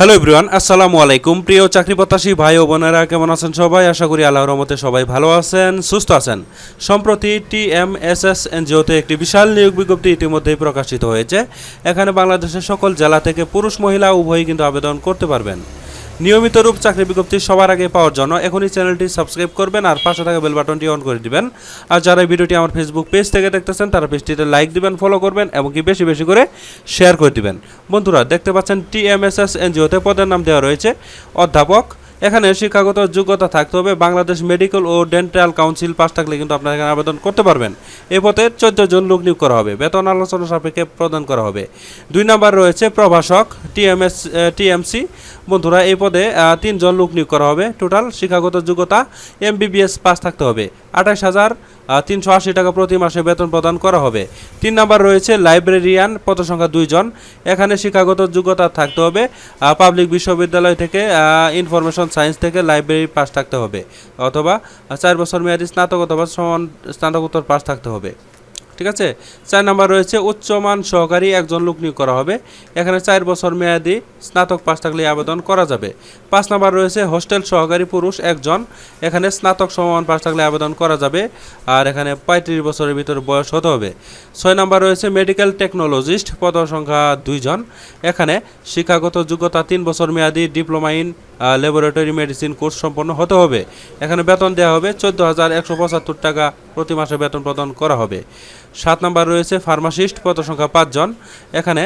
Hello everyone আসসালামু আলাইকুম প্রিয় চাকরি প্রত্যাশী ভাই ও বোনেরা, কেমন আছেন সবাই? আশা করি আল্লাহর রহমতে সবাই ভালো আছেন, সুস্থ আছেন। সম্প্রতি টি এম এস এস এনজিওতে একটি বিশাল নিয়োগ বিজ্ঞপ্তি ইতিমধ্যেই প্রকাশিত হয়েছে। এখানে বাংলাদেশের সকল জেলা থেকে পুরুষ, মহিলা, উভয়ই কিন্তু আবেদন করতে পারবেন। নিয়মিত রূপ চাকরি বিজ্ঞপ্তি সবার আগে পাওয়ার জন্য এখনই চ্যানেলটি সাবস্ক্রাইব করবেন আর পাশে থাকা বেল বাটনটি অন করে দিবেন। আর যারা ভিডিওটি আমার ফেসবুক পেজ থেকে দেখতেছেন, তারা পেজটিতে লাইক দিবেন ফলো করবেন এবং কি বেশি বেশি করে শেয়ার করে দিবেন। বন্ধুরা, দেখতে পাচ্ছেন টিএমএসএস এনজিওতে পদের নাম দেওয়া রয়েছে। অধ্যাপক এখানে শিক্ষাগত যোগ্যতা থাকতে হবে। বাংলাদেশ মেডিকেল ও ডেন্টাল কাউন্সিল পাস থাকলে কিন্তু আপনারা এখানে আবেদন করতে পারবেন। এ পথে চোদ্দ জন লোক নিয়োগ করা হবে। বেতন আলোচনা সাপেক্ষে প্রদান করা হবে। দুই নাম্বার রয়েছে প্রভাষক, টিএমএস টিএমসি। বন্ধুরা এই পদে তিনজন লোক নিয়োগ করা হবে। টোটাল শিক্ষাগত যোগ্যতা, এমবিবিএস পাস থাকতে হবে। আঠাশ হাজার তিনশো আশি টাকা প্রতি মাসে বেতন প্রদান করা হবে। তিন নাম্বার রয়েছে লাইব্রেরিয়ান পদ সংখ্যা দুইজন এখানে শিক্ষাগত যোগ্যতা থাকতে হবে। পাবলিক বিশ্ববিদ্যালয় থেকে ইনফরমেশন সায়েন্স থেকে লাইব্রেরি পাস থাকতে হবে, অথবা চার বছর মেয়াদি স্নাতক অথবা সমান স্নাতকোত্তর পাস থাকতে হবে। ঠিক আছে? চার নাম্বার রয়েছে, উচ্চমান সহকারী একজন লোক নিয়োগ করা হবে। এখানে চার বছর মেয়াদি স্নাতক পাস থাকলে আবেদন করা যাবে। পাঁচ নাম্বার রয়েছে হোস্টেল সহকারী পুরুষ একজন। এখানে স্নাতক সমান পাস থাকলে আবেদন করা যাবে, আর এখানে পঁয়ত্রিশ বছরের ভিতরে বয়স হতে হবে। ছয় নাম্বার রয়েছে মেডিকেল টেকনোলজিস্ট পদ সংখ্যা দুইজন। এখানে শিক্ষাগত যোগ্যতা তিন বছর মেয়াদি diploma in laboratory medicine course সম্পন্ন হতে হবে। এখানে বেতন দেওয়া হবে চোদ্দ হাজার একশো পঁচাত্তর টাকা প্রতি মাসে বেতন প্রদান করা হবে। সাত নাম্বার রয়েছে ফার্মাসিস্ট পদ সংখ্যা পাঁচজন। এখানে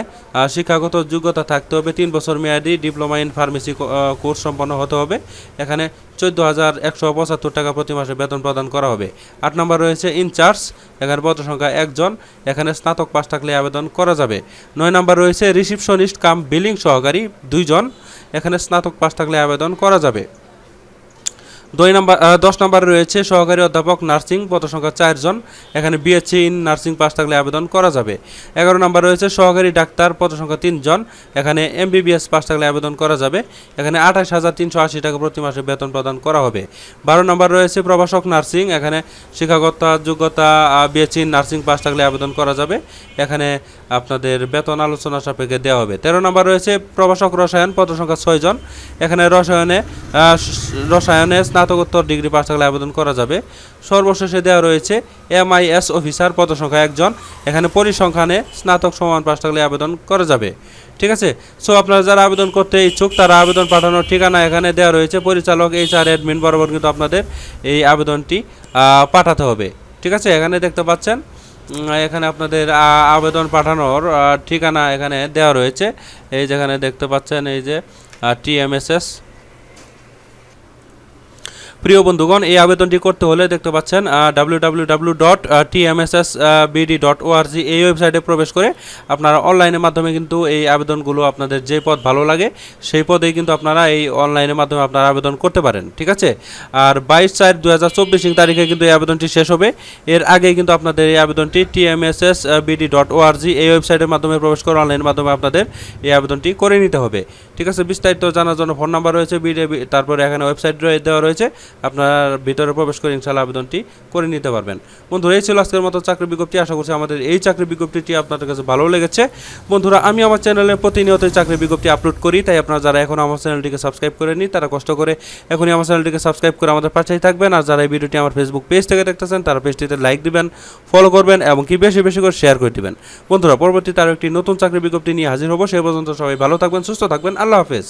শিক্ষাগত যোগ্যতা থাকতে হবে, তিন বছর মেয়াদি ডিপ্লোমা ইন ফার্মেসি কোর্স সম্পন্ন হতে হবে। এখানে চোদ্দ হাজার একশো পঁচাত্তর টাকা প্রতি মাসে বেতন প্রদান করা হবে। আট নম্বর রয়েছে ইনচার্জ, এখানে পদ সংখ্যা একজন। এখানে স্নাতক পাশ থাকলে আবেদন করা যাবে। নয় নম্বর রয়েছে রিসিপশনিস্ট, কাম বিলিং সহকারী, দুইজন। এখানে স্নাতক পাশ থাকলে আবেদন করা যাবে। দুই নম্বর দশ নম্বরে রয়েছে সহকারী অধ্যাপক নার্সিং পদ সংখ্যা চারজন এখানে বিএসসি ইন নার্সিং পাস থাকলে আবেদন করা যাবে। এগারো নম্বর রয়েছে সহকারী ডাক্তার পদ সংখ্যা তিনজন এখানে এমবিবিএস পাস থাকলে আবেদন করা যাবে। এখানে আঠাশ হাজার তিনশো আশি টাকা প্রতি মাসে বেতন প্রদান করা হবে। বারো নম্বর রয়েছে প্রভাষক নার্সিং। এখানে শিক্ষাগত যোগ্যতা বিএসসি ইন নার্সিং পাস থাকলে আবেদন করা যাবে। এখানে আপনাদের বেতন আলোচনা সাপেক্ষে দেওয়া হবে। তেরো নম্বর রয়েছে প্রভাষক রসায়ন পদ সংখ্যা ছয়জন এখানে রসায়নে রসায়নে স্নাতকোত্তর ডিগ্রি পাস থাকলে আবেদন করা যাবে। সর্বশেষে দেওয়া রয়েছে এমআইএস অফিসার পদসংখ্যা একজন। এখানে পরিসংখ্যানে স্নাতক সমান পাস থাকলে আবেদন করা যাবে। ঠিক আছে? সো আপনারা যারা আবেদন করতে ইচ্ছুক, তারা আবেদন পাঠানোর ঠিকানা এখানে দেওয়া রয়েছে। পরিচালক এইচ আর অ্যাডমিন বরাবর কিন্তু আপনাদের এই আবেদনটি পাঠাতে হবে। ঠিক আছে? এখানে দেখতে পাচ্ছেন এখানে আপনাদের আবেদন পাঠানোর ঠিকানা এখানে দেওয়া রয়েছে। এই যেখানে দেখতে পাচ্ছেন, এই যে টিএমএসএস প্রিয় বন্ধুগণ, এই আবেদনটি করতে হলে দেখতে পাচ্ছেন W W W dot TMSS BD dot ORG এই ওয়েবসাইটে প্রবেশ করে আপনারা অনলাইনের মাধ্যমে কিন্তু এই আবেদনগুলো আপনাদের যে পদ ভালো লাগে, সেই পদেই কিন্তু আপনারা এই অনলাইনের মাধ্যমে আপনারা আবেদন করতে পারেন, ঠিক আছে? আর বাইশ চার দু হাজার চব্বিশ তারিখে কিন্তু এই আবেদনটি শেষ হবে। এর আগে কিন্তু আপনাদের এই আবেদনটি টিএমএসএস বিডি ডট ওআরজি এই ওয়েবসাইটের মাধ্যমে প্রবেশ করে অনলাইনের মাধ্যমে আপনাদের এই আবেদনটি করে নিতে হবে। ঠিক আছে, বিস্তারিত জানার জন্য ফোন নাম্বার রয়েছে তারপরে এখানে ওয়েবসাইট দেওয়া রয়েছে। আপনার ভিতরে প্রবেশ করে ইনশাল্লাহ আবেদনটি করে নিতে পারবেন। বন্ধুরা, এই ছিল আজকের মতো চাকরি বিজ্ঞপ্তি। আশা করছি আমাদের এই চাকরি বিজ্ঞপ্তিটি আপনাদের কাছে ভালো লেগেছে। বন্ধুরা, আমি আমার চ্যানেলে প্রতিনিয়ত চাকরি বিজ্ঞপ্তি আপলোড করি, তাই আপনারা যারা এখন আমার চ্যানেলটিকে সাবস্ক্রাইব করেনি তারা কষ্ট করে এখনই আমার চ্যানেলটিকে সাবস্ক্রাইব করে আমাদের পাশেই থাকবেন। আর যারা এই ভিডিওটি আমার ফেসবুক পেজ থেকে দেখতেছেন, তারা পেজটিতে লাইক দিবেন ফলো করবেন এবং কি বেশি বেশি করে শেয়ার করে দিবেন। বন্ধুরা, পরবর্তীতে আরও একটি নতুন চাকরি বিজ্ঞপ্তি নিয়ে হাজির হব সেই পর্যন্ত সবাই ভালো থাকবেন, সুস্থ থাকবেন। আল্লাহ হাফেজ।